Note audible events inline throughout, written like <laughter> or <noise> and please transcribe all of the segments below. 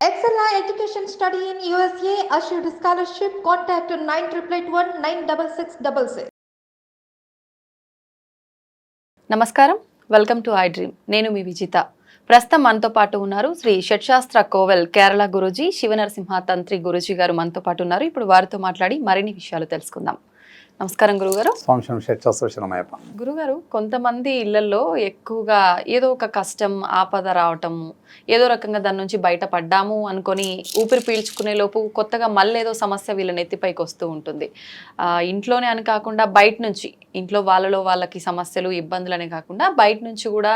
Excella Education Study in USA assured scholarship. Contact 9881 96666. నమస్కారం welcome to I dream నేను మీ విజిత ప్రస్తుతం మనతో పాటు ఉన్నారు శ్రీ షట్శాస్త్ర కోవెల్ కేరళ గురూజీ శివనరసింహ తంత్రి గురూజీ గారు మనతో పాటు ఉన్నారు ఇప్పుడు వారితో మాట్లాడి మరిన్ని విషయాలు తెలుసుకుందాం నమస్కారం గురుగారు గురుగారు కొంతమంది ఇళ్ళలో ఎక్కువగా ఏదో ఒక కష్టం ఆపద రావటం ఏదో రకంగా దాని నుంచి బయటపడ్డాము అనుకొని ఊపిరి పీల్చుకునే లోపు కొత్తగా మళ్ళీ ఏదో సమస్య వీళ్ళ నెత్తిపైకి వస్తూ ఉంటుంది. ఇంట్లోనే అని కాకుండా బయట నుంచి ఇంట్లో వాళ్ళలో వాళ్ళకి సమస్యలు ఇబ్బందులనే కాకుండా బయట నుంచి కూడా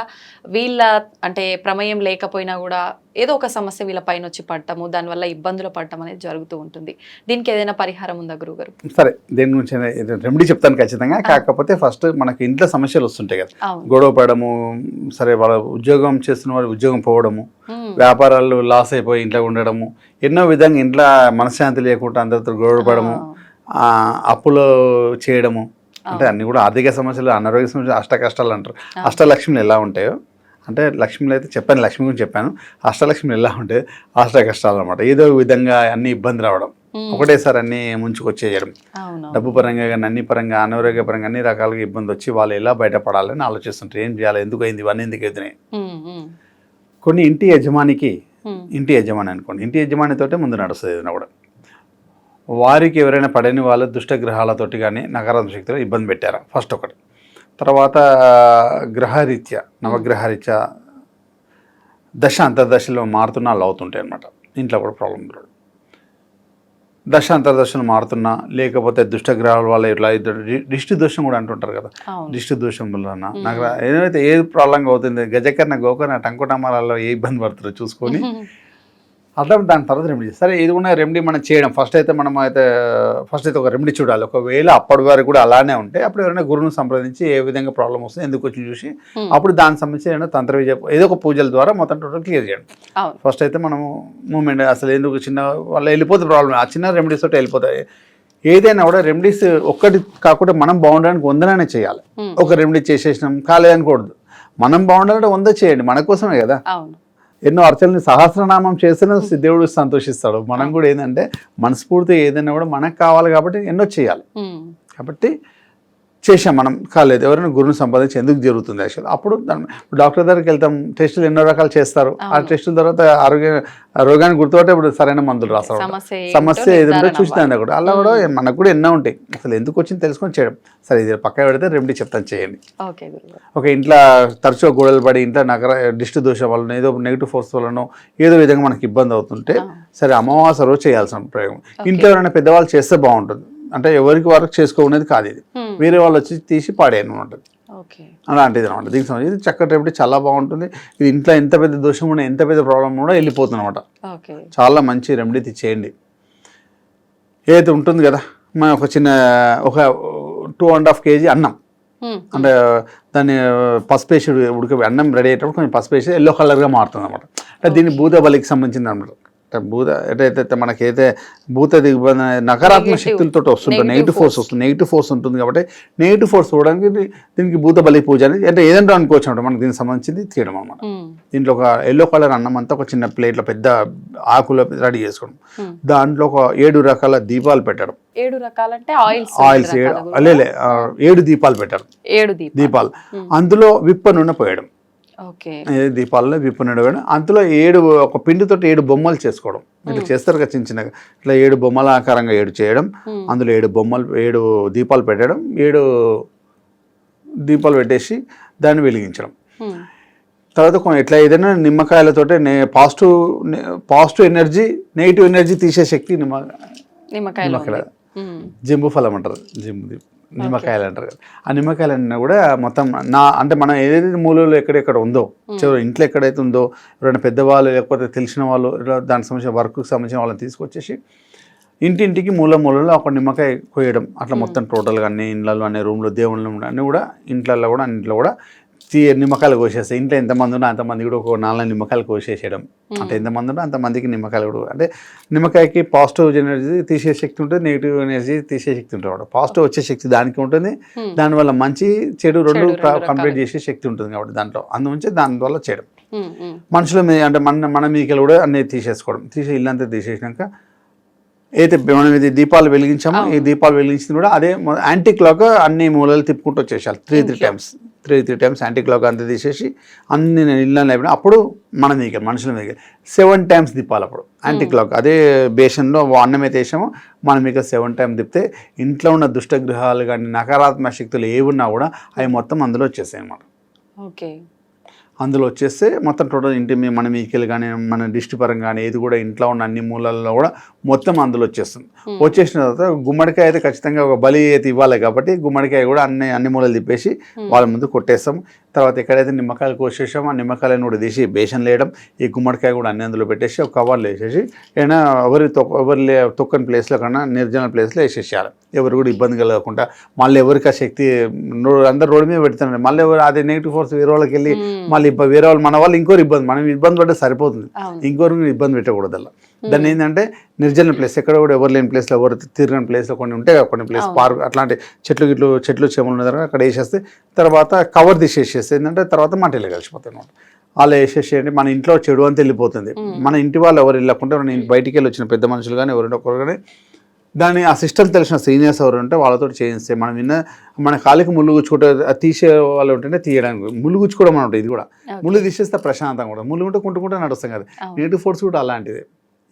వీళ్ళ అంటే ప్రమేయం లేకపోయినా కూడా ఏదో ఒక సమస్య వీళ్ళ పైన వచ్చి పడటము దానివల్ల ఇబ్బందులు పడటం అనేది జరుగుతూ ఉంటుంది. దీనికి ఏదైనా పరిహారం ఉందా గురుగారు సరే దేని గురించి రెమెడీ చెప్తాను ఖచ్చితంగా. కాకపోతే ఫస్ట్ మనకి ఇంట్లో సమస్యలు వస్తుంటాయి కదా. గొడవ పడము సరే వాళ్ళ ఉద్యోగం చేస్తున్న వాళ్ళు ఉద్యోగం పోవడము వ్యాపారాలు లాస్ అయిపోయి ఇంట్లో ఉండడము ఎన్నో విధంగా ఇంట్లో మనశ్శాంతి లేకుండా అందరితో గొడవ పడము అప్పులు చేయడము అంటే అన్ని కూడా ఆర్థిక సమస్యలు అనారోగ్య సమస్యలు అష్ట కష్టాలు అంటారు అష్టలక్ష్మిలు ఎలా ఉంటాయో అంటే లక్ష్మిలు అయితే చెప్పాను లక్ష్మి గురించి చెప్పాను. అష్టలక్ష్మిలు ఎలా ఉంటాయి అష్ట కష్టాలు అనమాట ఏదో విధంగా అన్ని ఇబ్బంది రావడం. ఒకటేసారి అన్ని ముంచుకొచ్చేయడం. డబ్బు పరంగా కానీ అన్ని పరంగా అనారోగ్య పరంగా అన్ని రకాలుగా ఇబ్బంది వచ్చి వాళ్ళు ఎలా బయటపడాలని ఆలోచిస్తుంటారు. ఏం చేయాలి? ఎందుకు అయింది? ఇవన్నీ ఎందుకు అవుతున్నాయి? కొన్ని ఇంటి యజమానికి ఇంటి యజమాని అనుకోండి. ఇంటి యజమానితోటే ముందు నడుస్తుంది ఏదైనా కూడా. వారికి ఎవరైనా పడని వాళ్ళు దుష్టగ్రహాలతోటి కానీ నకారాత్మక శక్తులు ఇబ్బంది పెట్టారా? ఫస్ట్ ఒకటి. తర్వాత గ్రహరీత్యా నవగ్రహరీత్యా దశ అంతర్దశలో మారుతున్నా అలా అవుతుంటాయి అనమాట ఇంట్లో కూడా ప్రాబ్లం రాదు దశ అంతర్దశలు మారుతున్నా లేకపోతే దుష్టగ్రహాల వల్ల ఇట్లా దిష్టి దోషం కూడా అంటుంటారు కదా. దిష్టి దోషం వలన నాకు ఏదైతే ఏది ప్రాబ్లంగా అవుతుంది గజకర్ణ గోకర్ణ టంకుటమాలలో ఏ ఇబ్బంది పడుతుందో చూసుకొని <laughs> అట్లా దాని తర్వాత రెమెడీ సరే ఇది కూడా రెమెడీ మనం చేయడం. ఫస్ట్ అయితే మనం అయితే ఫస్ట్ అయితే ఒక రెమెడీ చూడాలి. ఒకవేళ అప్పటి వరకు కూడా అలానే ఉంటే అప్పుడు ఎవరైనా గురువుని సంప్రదించి ఏ విధంగా ప్రాబ్లం వస్తుంది ఎందుకు వచ్చి చూసి. అప్పుడు దానికి సంబంధించి ఏదైనా తంత్ర విజయ ఏదో ఒక పూజల ద్వారా మొత్తం టోటల్ క్లియర్ చేయడం. ఫస్ట్ అయితే మనము మూమెంట్ అసలు ఎందుకు చిన్న వాళ్ళు వెళ్ళిపోతే ప్రాబ్లం ఆ చిన్న రెమెడీస్ తోటి వెళ్ళిపోతాయి. ఏదైనా కూడా రెమెడీస్ ఒక్కటి కాకుండా మనం బాగుండడానికి వందననే చేయాలి. ఒక రెమెడీ చేసేసినాం కాలేదనకూడదు మనం బాగుండాలంటే వంద చేయండి. మన కోసమే కదా. అవును. ఎన్నో అర్చనలు సహస్రనామం చేసిన దేవుడు సంతోషిస్తాడు. మనం కూడా ఏంటంటే మనస్ఫూర్తి ఏదైనా కూడా మనకు కావాలి కాబట్టి ఎన్నో చేయాలి. కాబట్టి చేసాం మనం. కాలేదు ఎవరైనా గురువుని సంపాదించి ఎందుకు జరుగుతుంది యాక్చువల్ అప్పుడు డాక్టర్ దగ్గరికి వెళ్తాం టెస్టులు ఎన్నో రకాలు చేస్తారు. ఆ. టెస్టుల తర్వాత ఆరోగ్య రోగాన్ని గుర్తుపట్టే ఇప్పుడు సరైన మందులు రాస్తారు. సమస్య ఏదంటే నిర్ధారణ చూస్తాను కూడా. అలా కూడా. మనకు కూడా ఎన్నో ఉంటాయి. అసలు ఎందుకు వచ్చింది తెలుసుకొని చేయడం. సరే ఇది పక్క పెడితే రెమెడీ చెప్తాను చేయండి. ఓకే ఒక ఇంట్లో తరచుగా గొడవలు పడి ఇంట్లో నగర దిష్టి దోషం వలన ఏదో నెగిటివ్ ఫోర్స్ వలన ఏదో విధంగా మనకి ఇబ్బంది అవుతుంటే. సరే అమావాస్య రోజు చేయాల్సిన ప్రయోగం. ఇంట్లో ఎవరైనా పెద్దవాళ్ళు చేస్తే బాగుంటుంది. అంటే ఎవరికి వరకు చేసుకోనేది కాదు ఇది. ఉమ్, వేరే వాళ్ళు వచ్చి తీసి పాడేయను ఉంటుంది అలాంటిది అనమాట దీనికి సంబంధించి ఇది చక్కటి రెమెడీ చాలా బాగుంటుంది. ఇది ఇంట్లో ఎంత పెద్ద దోషం ఉన్నా ఎంత పెద్ద ప్రాబ్లం కూడా వెళ్ళిపోతుంది అనమాట చాలా మంచి రెమెడీ చేయండి ఏదైతే ఉంటుంది కదా మన ఒక చిన్న ఒక టూ అండ్ హాఫ్ కేజీ అన్నం. ఉమ్, అంటే దాన్ని పసుపు వేసి ఉడికి అన్నం రెడీ అయ్యేటప్పుడు కొంచెం పసుపు వేసి ఎల్లో కలర్గా మారుతుంది అనమాట అంటే దీన్ని భూత బలికి సంబంధించింది అనమాట భూత ఎటైతే మనకైతే భూత దిగ్బంధ నకారాత్మక. శక్తులతో వస్తుంటుంది నెగిటివ్ ఫోర్స్. వస్తుంది నెగిటివ్ ఫోర్స్ ఉంటుంది కాబట్టి నెగిటివ్ ఫోర్స్ చూడడానికి దీనికి భూత బలి పూజ అనేది అంటే ఏదంటే అనుకోవచ్చు అనమాట. మనకి దీనికి సంబంధించింది తీయడం అనమాట ఉమ్, దీంట్లో ఒక ఎల్లో కలర్ అన్నం అంతా ఒక చిన్న ప్లేట్లో పెద్ద ఆకులో రెడీ చేసుకోవడం. ఉమ్. దాంట్లో ఒక ఏడు రకాల దీపాలు పెట్టడం. ఏడు రకాలంటే ఆయిల్స్ ఆయిల్స్ ఆ, ఏడు దీపాలు పెట్టడం. ఏడు దీపాలు. ఉమ్. అందులో విప్ప నూనె పోయడం. దీపాలలో విప్ప నూనె పోయడం అందులో ఏడు ఒక పిండితోటి ఏడు బొమ్మలు చేసుకోవడం. మీరు చేస్తారు కదా చిన్న చిన్నగా. ఇట్లా ఏడు బొమ్మల ఆకారంగా ఏడు చేయడం. అందులో ఏడు బొమ్మలు ఏడు దీపాలు పెట్టడం ఏడు దీపాలు పెట్టేసి దాన్ని వెలిగించడం. తర్వాత కొన్ని ఎట్లా ఏదైనా నిమ్మకాయలతోటి నే positive positive energy negative energy తీసే శక్తి నిమ్మ. ఉమ్, జింబు ఫలం అంటారు. జింబు నిమ్మకాయలు అంటారు కదా ఆ నిమ్మకాయలన్నీ కూడా మొత్తం నా అంటే మనం ఏదైతే మూలలో ఎక్కడెక్కడ ఉందో చివరి ఇంట్లో ఎక్కడైతే ఉందో ఎవరైనా పెద్దవాళ్ళు లేకపోతే తెలిసిన వాళ్ళు దానికి సంబంధించిన వర్క్కి సంబంధించిన వాళ్ళని తీసుకొచ్చేసి ఇంటింటికి మూల మూలలో ఒక నిమ్మకాయ కోయడం అట్లా మొత్తం టోటల్గా అన్ని ఇండ్లలో అన్ని రూమ్లో దేవుళ్ళు అన్నీ కూడా ఇంట్లలో కూడా అన్నింటిలో కూడా నిమ్మకాయలు కోసేస్తాయి ఇంట్లో ఎంతమంది ఉన్నా అంతమంది కూడా ఒక నాలుగు నిమ్మకాయలు కోసేసేయడం. అంటే ఎంతమంది ఉన్నా అంతమందికి నిమ్మకాయలు కూడా. అంటే నిమ్మకాయకి పాజిటివ్ ఎనర్జీ తీసే శక్తి ఉంటుంది నెగిటివ్ ఎనర్జీ తీసే శక్తి ఉంటుంది పాజిటివ్ వచ్చే శక్తి దానికి ఉంటుంది. Hmm. దానివల్ల మంచి చెడు రెండు కంప్లీట్. చేసే శక్తి ఉంటుంది కాబట్టి దాంట్లో. అందుంచి దానివల్ల చేయడం. ఉమ్. మనుషుల మీద అంటే మన మన మీకలు కూడా అన్ని తీసేసుకోవడం. తీసే ఇల్లంతా తీసేసినాక అయితే మనం ఇది దీపాలు వెలిగించామో ఈ దీపాలు వెలిగించింది కూడా అదే యాంటీ క్లాక్ అన్ని మూలలు తిప్పుకుంటూ వచ్చేసాలి three three times three three times anti clock అంతా తీసేసి అన్ని ఇళ్ళని అయిపోయినా అప్పుడు మన మీద మనుషుల మీద సెవెన్ టైమ్స్ తిప్పాలి అప్పుడు. యాంటీ క్లాక్ అదే బేషన్లో అన్నం అయితే వేసామో మన మీద సెవెన్ టైం తిప్పితే ఇంట్లో ఉన్న దుష్టగ్రహాలు కానీ నకారాత్మక శక్తులు ఏవి ఉన్నా కూడా అవి మొత్తం అందులో వచ్చేసాయి అన్నమాట. ఓకే అందులో వచ్చేస్తే మొత్తం టోటల్ ఇంటి మీ మన మీకెళ్ళి కానీ మన దిష్టి పరంగా కానీ ఏది కూడా ఇంట్లో ఉన్న అన్ని మూలల్లో కూడా మొత్తం అందులో వచ్చేస్తుంది. వచ్చేసిన తర్వాత గుమ్మడికాయ అయితే ఖచ్చితంగా ఒక బలి అయితే ఇవ్వాలి కాబట్టి గుమ్మడికాయ కూడా అన్ని అన్ని మూలలు తిప్పేసి వాళ్ళ ముందు కొట్టేస్తాం తర్వాత ఎక్కడైతే నిమ్మకాయలు కోసేసామో ఆ నిమ్మకాయలను కూడా తీసి బేషన్ వేయడం ఈ గుమ్మడికాయ కూడా అన్ని అందులో పెట్టేసి ఒక కవర్లో వేసేసి ఏదైనా ఎవరి తొక్క ఎవరి తొక్కని ప్లేస్లో కన్నా నిర్జన ప్లేస్లో వేసేసేయాలి. ఎవరు కూడా ఇబ్బంది కలగకుండా మళ్ళీ ఎవరికి ఆ శక్తి అందరు రోడ్డు మీద పెడుతున్నారు. మళ్ళీ ఎవరు అదే నెగిటివ్ ఫోర్స్ వేరే వాళ్ళకి వెళ్ళి మళ్ళీ ఇబ్బ- వేరే వాళ్ళు మన వాళ్ళు ఇంకోరు ఇబ్బంది మనం ఇబ్బంది పడితే సరిపోతుంది. ఇంకోరు ఇబ్బంది పెట్టకూడదు అలా దాన్ని ఏంటంటే నిర్జన ప్లేస్ ఎక్కడ కూడా ఎవరు లేని ప్లేస్లో ఎవరు తిరగని ప్లేస్లో కొన్ని ఉంటాయి కొన్ని ప్లేస్ పార్క్ అట్లాంటి చెట్లు గిట్లు చెట్లు చేమలు ఉన్న అక్కడ వేసేస్తే తర్వాత కవర్ తీసేసేస్తే ఏంటంటే తర్వాత మట్టిలో కలిసిపోతాయి అన్నమాట. అలా వేసేసేయండి మన ఇంట్లో చెడు అంతా వెళ్ళిపోతుంది. మన ఇంటి వాళ్ళు ఎవరు వెళ్ళకుండా బయటికి వెళ్ళి వచ్చిన పెద్ద మనుషులు కానీ ఎవరైనా ఒకరు కానీ దాన్ని ఆ సిస్టమ్ తెలిసిన సీనియర్స్ ఎవరు ఉంటే వాళ్ళతో చేయిస్తే మనం విన్న మన కాలికి ముళ్ళు గుచ్చుకుంటే తీసే వాళ్ళు ఉంటేనే తీయడానికి. ముళ్ళు గుచ్చుకోవడం అని ఉంటుంది ఇది కూడా. ముళ్ళు తీసేస్తే ప్రశాంతంగా ఉంటుంది. ముళ్ళు ఉంటే కుంటుకుంటే నడుస్తాం కదా. నెగిటివ్ ఫోర్స్ కూడా అలాంటిదే.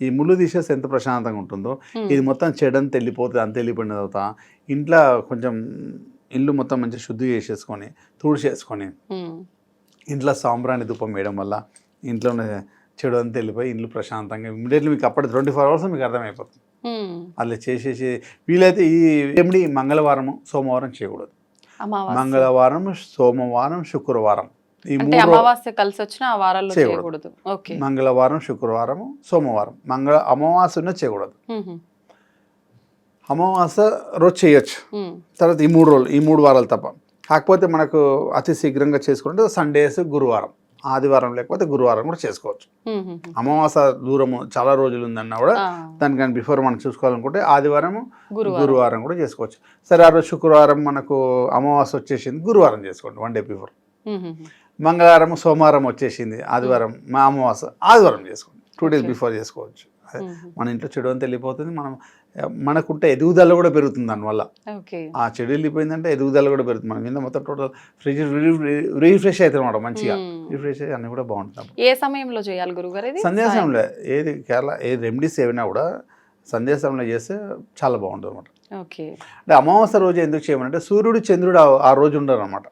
ఈ ముళ్ళు తీసేస్తే ఎంత ప్రశాంతంగా ఉంటుందో ఇది మొత్తం చెడంతా వెళ్ళిపోతుంది అంత వెళ్ళిపోయిన తర్వాత ఇంట్లో కొంచెం ఇల్లు మొత్తం మంచిగా శుద్ధి చేసేసుకొని తుడిచేసుకొని ఉమ్, ఇంట్లో సాంబ్రాణి ధూపం వేయడం వల్ల ఇంట్లో చెడు అంతా వెళ్ళిపోయి ఇల్లు ప్రశాంతంగా ఇమీడియట్లీ మీకు అప్పటి ట్వంటీ ఫోర్ అవర్స్ మీకు అర్థమైపోతుంది. అలా చేసేసి వీలైతే ఈ రెమెడీ మంగళవారము సోమవారం చేయకూడదు. మంగళవారం సోమవారం శుక్రవారం. ఈ అమావాస్య కలిసి వచ్చిన ఆ వారాల్లో చేయకూడదు. మంగళవారం శుక్రవారం సోమవారం. మంగళ అమావాస్య చేయకూడదు. ఉహు, అమావాస్య రోజు చేయొచ్చు. తర్వాత ఈ మూడు రోజులు ఈ మూడు వారాలు తప్ప. కాకపోతే మనకు అతి శీఘ్రంగా చేసుకుంటే సండేస్ గురువారం. ఆదివారం లేకపోతే గురువారం కూడా చేసుకోవచ్చు. ఉహు, అమావాస్య దూరము చాలా రోజులు ఉందన్నా కూడా దానికని బిఫోర్ మనం చూసుకోవాలనుకుంటే ఆదివారం గురువారం. కూడా చేసుకోవచ్చు. సరే ఆ రోజు శుక్రవారం మనకు అమావాస్య వచ్చేసింది గురువారం చేసుకోండి వన్ డే బిఫోర్ మంగళవారం సోమవారం వచ్చేసింది ఆదివారం మా అమావాస్య ఆదివారం చేసుకోండి. టూ డేస్ బిఫోర్ చేసుకోవచ్చు. మన ఇంట్లో చెడు అంతా వెళ్ళిపోతుంది మనం మనకుంటే ఎదుగుదల కూడా పెరుగుతుంది దానివల్ల. ఆ చెడు వెళ్ళిపోయిందంటే ఎదుగుదల కూడా పెరుగుతుంది. మనం కింద మొత్తం టోటల్ ఫ్రిడ్జ్ రీఫ్రెష్ అవుతుంది అనమాట మంచిగా. రీఫ్రెష్ అయ్యి అన్నీ కూడా బాగుంటుంది. ఏ సమయంలో చేయాలి గురుగారు సందేశంలో ఏది కేరళ ఏ రెమెడీస్ ఏమైనా కూడా సందేశంలో చేస్తే చాలా బాగుంటుంది అనమాట అంటే అమావాస్య రోజు ఎందుకు చేయమనంటే సూర్యుడు చంద్రుడు ఆ- రోజు ఉండరు అనమాట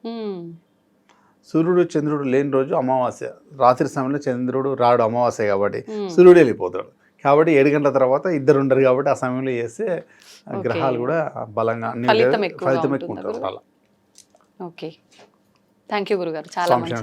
సూర్యుడు చంద్రుడు లేని రోజు అమావాస్య. రాత్రి సమయంలో చంద్రుడు రాడు అమావాస్య కాబట్టి. సూర్యుడు వెళ్ళిపోతాడు. కాబట్టి ఏడు గంటల తర్వాత ఇద్దరు ఉండరు కాబట్టి ఆ సమయంలో చేస్తే గ్రహాలు కూడా బలంగా ఫలితం ఎక్కువ ఉంటుంది అలా ఓకే. థ్యాంక్ యూ గురుగారు. చాలా మంచి